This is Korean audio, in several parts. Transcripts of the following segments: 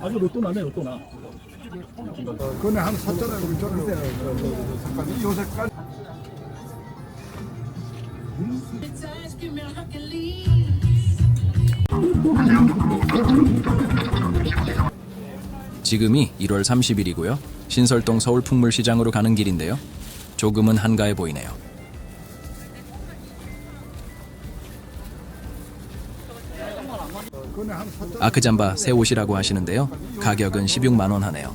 아주 로또 나네 로또 나. 그거는 한 4천 원 있잖아요. 잠깐 요 색깔. 지금이 1월 30일이고요. 신설동 서울 풍물시장으로 가는 길인데요. 조금은 한가해 보이네요. 아크잠바 새 옷이라고 하시는데요. 가격은 16만 원 하네요.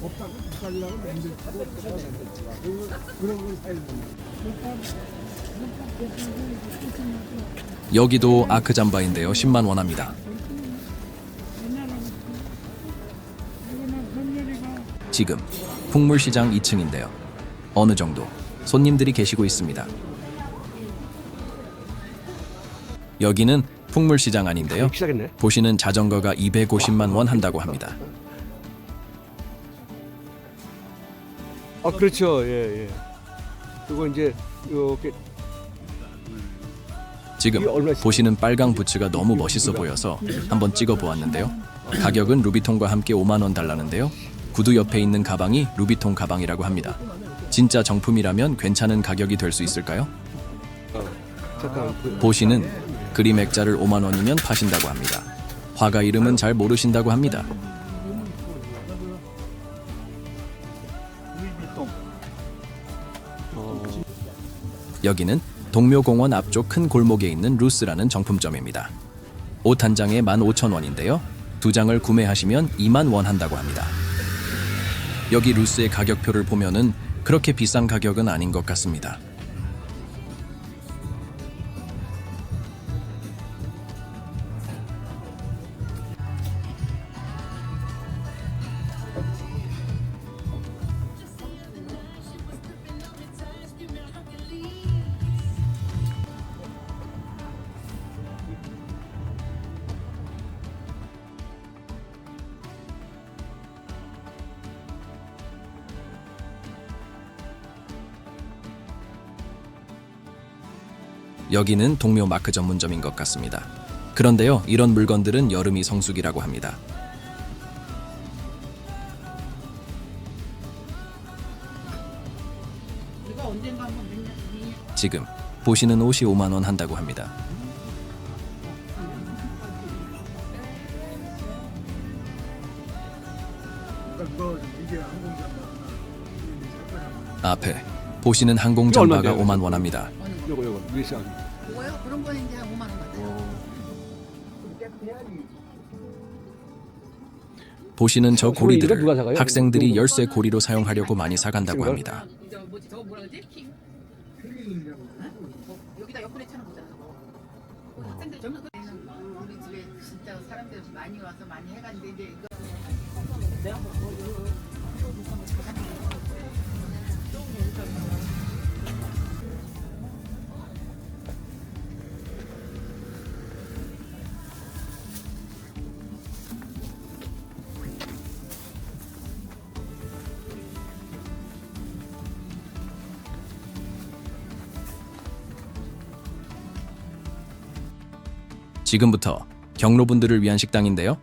여기도 아크잠바인데요. 10만 원 합니다. 지금 풍물시장 2층인데요. 어느 정도 손님들이 계시고 있습니다. 여기는 풍물 시장 아닌데요. 시작했네. 보시는 자전거가 250만 원 한다고 합니다. 아 그렇죠. 예 예. 그리고 이제 이렇게 지금 보시는 빨강 부츠가 너무 멋있어 보여서 한번 찍어 보았는데요. 가격은 루비통과 함께 5만 원 달라는데요. 구두 옆에 있는 가방이 루비통 가방이라고 합니다. 진짜 정품이라면 괜찮은 가격이 될 수 있을까요? 잠깐 그- 보시는 그림 액자를 5만 원이면 파신다고 합니다. 화가 이름은 잘 모르신다고 합니다. 여기는 동묘공원 앞쪽 큰 골목에 있는 루스라는 정품점입니다. 옷 한 장에 15,000원인데요. 두 장을 구매하시면 2만 원 한다고 합니다. 여기 루스의 가격표를 보면은 그렇게 비싼 가격은 아닌 것 같습니다. 여기는 동묘 마크 전문점인 것 같습니다. 그런데요, 이런 물건들은 여름이 성수기라고 합니다. 지금 보시는 옷이 5만 원 한다고 합니다. 항공장 앞에 보시는 항공 잠바가 얼마인데요? 5만 원 합니다. 요거 요거 시작. 뭐예요? 그런 거는 이제 한 5만 원. 보시는 저 고리들을 사가요? 학생들이? 열쇠 고리로 사용하려고 많이 사간다고? 합니다. 저 뭐지? 저거 뭐라 그러지? 킹? 어? 여기다 옆구리 쳐는 거잖아. 저거. 학생들 젊은 우리 집에 진짜 사람들 많이 와서 많이 해갔는데 이제 이거 지금부터 경로분들을 위한 식당인데요.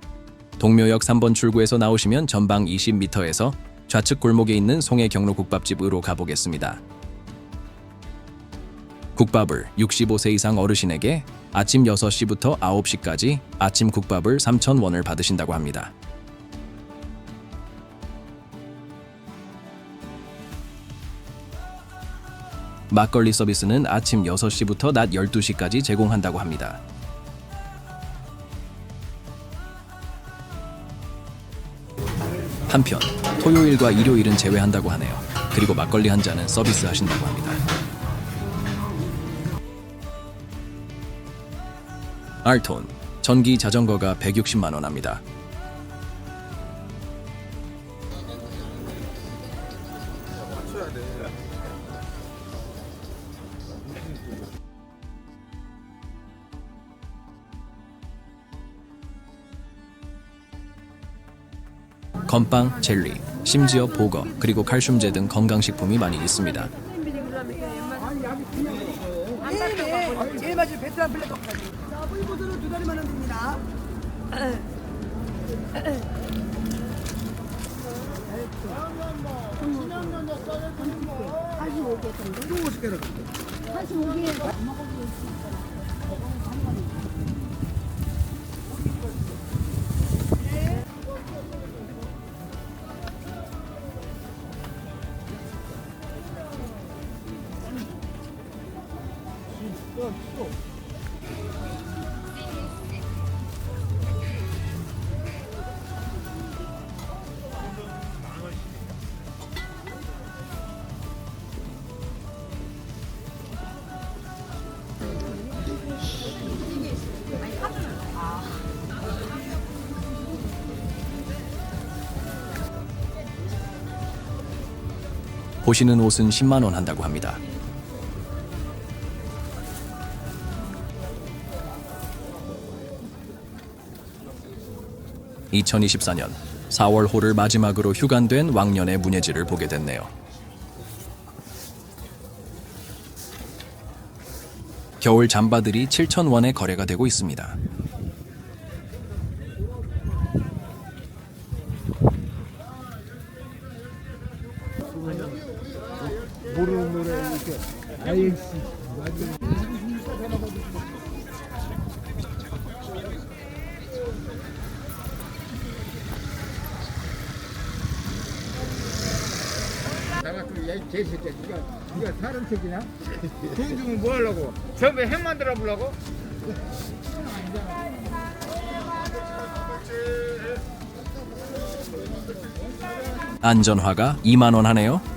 동묘역 3번 출구에서 나오시면 전방 20m에서 좌측 골목에 있는 송해 경로 국밥집으로 가보겠습니다. 국밥을 65세 이상 어르신에게 아침 6시부터 9시까지 아침 국밥을 3,000원을 받으신다고 합니다. 막걸리 서비스는 아침 6시부터 낮 12시까지 제공한다고 합니다. 한편 토요일과 일요일은 제외한다고 하네요. 그리고 막걸리 한 잔은 서비스 하신다고 합니다. 알톤 전기 자전거가 160만 원 합니다. 건빵, 젤리, 심지어 보거, 그리고 칼슘제 등 건강식품이 많이 있습니다. 음. 보시는 옷은 10만 원 한다고 합니다. (2024년 4월 호를 마지막으로 휴관된 왕년의 문예지를 보게 됐네요. 겨울 잠바들이 7,000원에 거래가 되고 있습니다. 모르는 노래 이렇게 내가 또얘 제시대 니가 니가 사람 새끼냐? 돈 주면 뭐 하려고? 저배 핵 만들어 보려고? 안전화가 2만 원 하네요.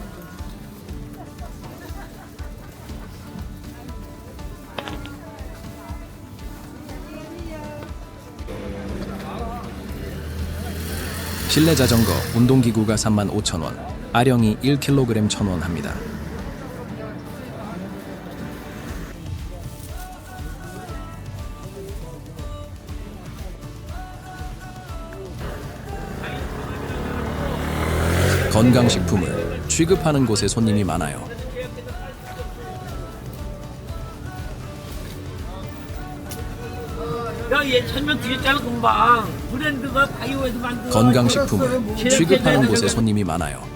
실내 자전거 운동기구가 3만 5천 원, 아령이 1kg 1,000원 합니다. 건강식품을 취급하는 곳에 손님이 많아요. 얘 천명 뒤졌잖아 금방. 브랜드가 바이오에서 만든 건강식품을 취급하는 곳에 손님이 많아요.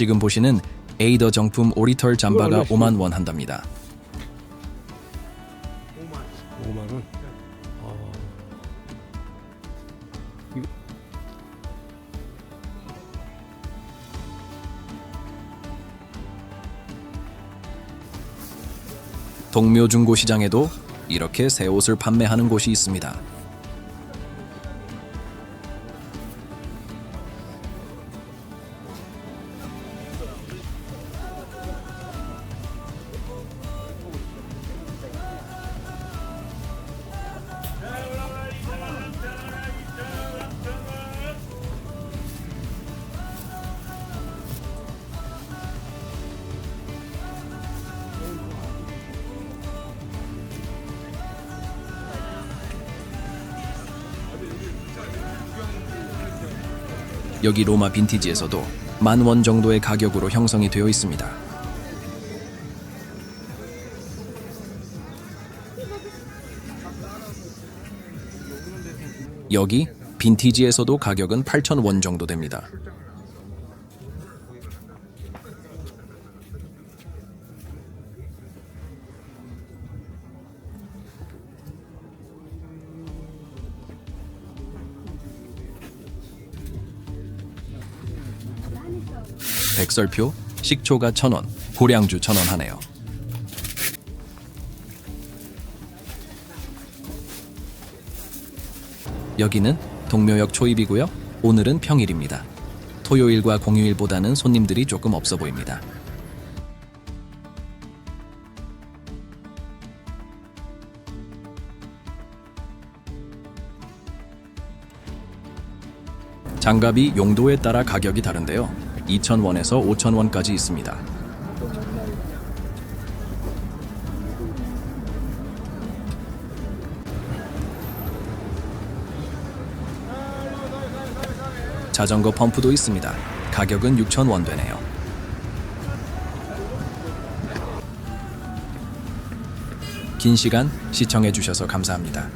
지금 보시는 에이더 정품 오리털 잠바가 5만 원 한답니다. 5만 원. 아. 이거- 동묘 중고 시장에도 이렇게 새 옷을 판매하는 곳이 있습니다. 여기 로마 빈티지에서도 만 원 정도의 가격으로 형성이 되어 있습니다. 여기 빈티지에서도 가격은 8,000원 정도 됩니다. 백설표, 식초가 1,000원, 고량주 1,000원 하네요. 여기는 동묘역 초입이고요. 오늘은 평일입니다. 토요일과 공휴일보다는 손님들이 조금 없어 보입니다. 장갑이 용도에 따라 가격이 다른데요. 2,000원에서 5,000원까지 있습니다. 자전거 펌프도 있습니다. 가격은 6,000원 되네요. 긴 시간 시청해 주셔서 감사합니다.